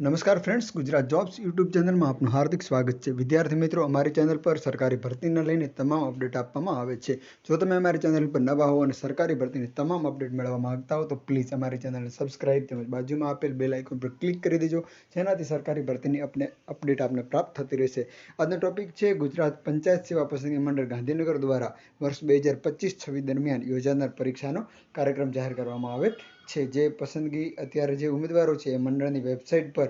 નમસ્કાર friends Gujarat jobs YouTube ચેનલમાં આપનું હાર્દિક સ્વાગત છે. વિદ્યાર્થી મિત્રો, અમારી ચેનલ પર સરકારી ભરતીને લઈને તમામ અપડેટ આપવામાં આવે છે. જો તમે અમારી ચેનલ પર નવા હો અને સરકારી ભરતીની તમામ અપડેટ મેળવવા માંગતા હો, તો પ્લીઝ અમારી ચેનલને સબસ્ક્રાઇબ તેમજ બાજુમાં આપેલ બેલ આઇકોન પર ક્લિક કરી દેજો. જેનાથી સરકારી ભરતીની આપને અપડેટ આપને પ્રાપ્ત થતી રહેશે. આજનો ટોપિક છે ગુજરાત પંચાયત સેવા પસંદગી મંડળ ગાંધીનગર દ્વારા વર્ષ બે હજાર પચીસ છવ્વીસ દરમિયાન યોજાનાર પરીક્ષાનો કાર્યક્રમ જાહેર કરવામાં આવે છે. જે પસંદગી અત્યારે જે ઉમેદવારો છે એ મંડળની વેબસાઇટ પર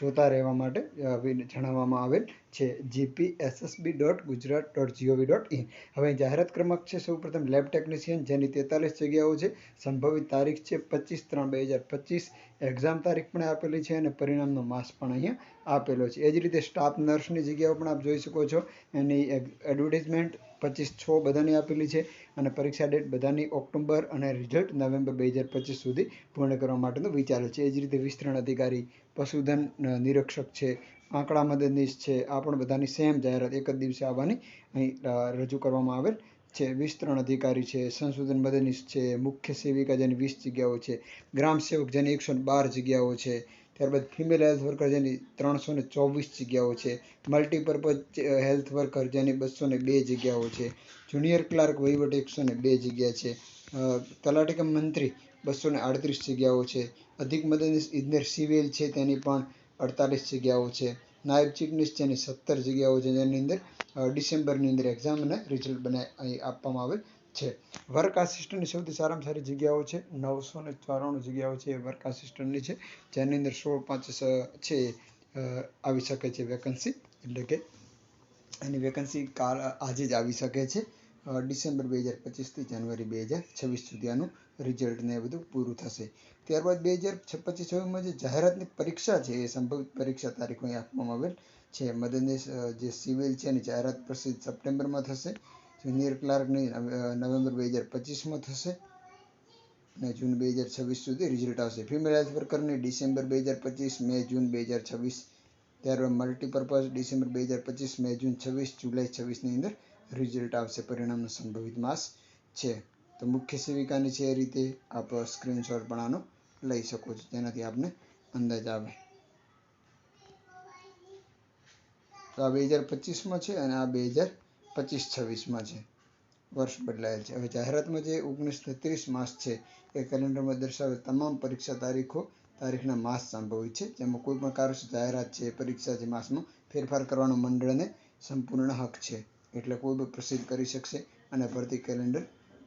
જોતા રહેવા માટે જણાવવામાં આવેલ છે. GP SSB dot Gujarat dot GOV dot in હવે જાહેરાત ક્રમાંક છે. સૌપ્રથમ લેબ ટેકનિશિયન જેની તેતાલીસ જગ્યાઓ છે. સંભવિત તારીખ છે પચીસ ત્રણ બે હજાર પચીસ. એક્ઝામ તારીખ પણ આપેલી છે અને પરિણામનો માસ પણ અહીંયા આપેલો છે. એ જ રીતે સ્ટાફ નર્સની જગ્યાઓ પણ આપ જોઈ શકો છો. એની એડવર્ટિઝમેન્ટ પચીસ છ બધાની આપેલી છે અને પરીક્ષા ડેટ બધાની ઓક્ટોબર અને રિઝલ્ટ નવેમ્બર બે હજાર પચીસ સુધી પૂર્ણ કરવા માટેનું વિચારે છે. એ જ રીતે વિસ્તરણ અધિકારી પશુધન નિરીક્ષક છે આંકડા મદદનીશ છે આ પણ બધાની સેમ જાહેરાત એક જ દિવસે આવવાની અહીં રજૂ કરવામાં આવેલ છે. વિસ્તરણ અધિકારી છે સંશોધન મદદનીશ છે મુખ્ય સેવિકા જેની વીસ જગ્યાઓ છે ગ્રામ સેવક જેની એકસો બાર જગ્યાઓ છે ત્યારબાદ ફિમેલ હેલ્થ વર્કર જેની ત્રણસો ને ચોવીસ જગ્યાઓ છે મલ્ટીપર્પઝ હેલ્થ વર્કર જેની બસો ને બે જગ્યાઓ છે જુનિયર ક્લાર્ક વહીવટ એકસો ને બે જગ્યા છે અ, મંત્રી બસો ને આડત્રીસ જગ્યાઓ છે અધિક મદદનીશ ઇજનેર સિવિલ છે તેની પણ અડતાલીસ જગ્યાઓ છે. નાયબ ચીફનીશ જેની સત્તર જગ્યાઓ છે, જેની અંદર ડિસેમ્બરની અંદર એક્ઝામ અને રિઝલ્ટ બનાવી આપવામાં આવેલ છે. વર્ક આસિસ્ટન્ટની સૌથી સારામાં સારી જગ્યાઓ છે, નવસો ને ચોરાણું જગ્યાઓ છે એ વર્ક આસિસ્ટન્ટની છે, જેની અંદર સોળ પાંચ છે આવી શકે છે વેકન્સી એટલે કે, એની વેકન્સી કાલ, આજે જ આવી શકે છે. ડિસેમ્બર બે હજાર પચીસથી જાન્યુઆરી બે હજાર છવ્વીસ સુધી આનું રિઝલ્ટ ને બધું પૂરું થશે. ત્યારબાદ બે હજાર પચીસ છવ્વીસમાં જે જાહેરાતની પરીક્ષા છે, એ સંભવિત પરીક્ષા તારીખો અહીં આપવામાં આવેલ છે. મદદનીશ જે સિવિલ છે એની જાહેરાત પ્રસિદ્ધ સપ્ટેમ્બરમાં થશે. જુનિયર ક્લાર્કની નવેમ્બર બે હજાર પચીસમાં થશે. અને જૂન બે હજાર છવ્વીસ સુધી રિઝલ્ટ આવશે. ફિમેલ હેલ્થ વર્કરની ડિસેમ્બર બે હજાર પચીસ, મે જૂન બે હજાર છવ્વીસ. ત્યારબાદ મલ્ટીપર્પઝ ડિસેમ્બર બે હજાર પચીસ, મે જૂન છવ્વીસ, જુલાઈ છવ્વીસની અંદર રિઝલ્ટ આવશે, પરિણામનો સંભવિત માસ છે. તો મુખ્ય સેવિકાની છે એ રીતે આપ સ્ક્રીનશોટ પણ આનો લઈ શકો છો. જેનાથી આપને અંદાજ આવે. તો આ બે હજાર પચીસમાં છે અને આ બે હજાર પચીસ છવ્વીસમાં છે. વર્ષ બદલાયેલ છે. હવે જાહેરાતમાં જે ઓગણીસ ને ત્રીસ માસ છે એ કેલેન્ડરમાં દર્શાવેલ તમામ પરીક્ષા તારીખો, તારીખના માસ સંભવિત છે. જેમાં કોઈ પણ કારણસર જાહેરાત છે પરીક્ષા છે માસમાં ફેરફાર કરવાનો મંડળને સંપૂર્ણ હક છે. એટલે કોઈ પણ પ્રસિદ્ધ કરી શકશે અને ભરતી કેલેન્ડર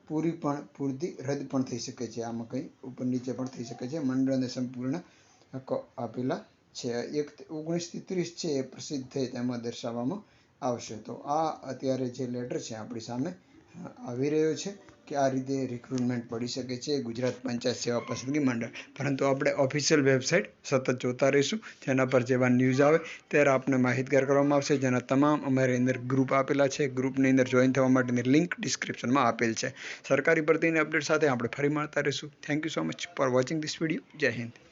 પૂરી પણ, પૂરતી રદ પણ થઈ શકે છે. આમાં કંઈ ઉપર નીચે પણ થઈ શકે છે. મંડળને સંપૂર્ણ હકો આપેલા છે. એક ઓગણીસથી ત્રીસ છે એ પ્રસિદ્ધ થઈ તેમાં દર્શાવવામાં આવશે. તો આ અત્યારે જે લેટર છે આપણી સામે આવી રહ્યો છે. કે આ રીતે રિક્રુટમેન્ટ પડી શકે છે, ગુજરાત પંચાયત સેવા પસંદગી મંડળ. પરંતુ આપણે ઓફિશિયલ વેબસાઇટ સતત જોતા રહીશું, જેના પર જેવા ન્યૂઝ આવે ત્યારે આપને માહિતગાર કરવામાં આવશે, જેના તમામ અમારી અંદર ગ્રુપ આપેલા છે. ગ્રુપની અંદર જોઈન થવા માટેની લિંક ડિસ્ક્રિપ્શનમાં આપેલ છે. સરકારી ભરતીની અપડેટ સાથે આપણે ફરી મળતા રહીશું. Thank you so much for watching this video Jai Hind.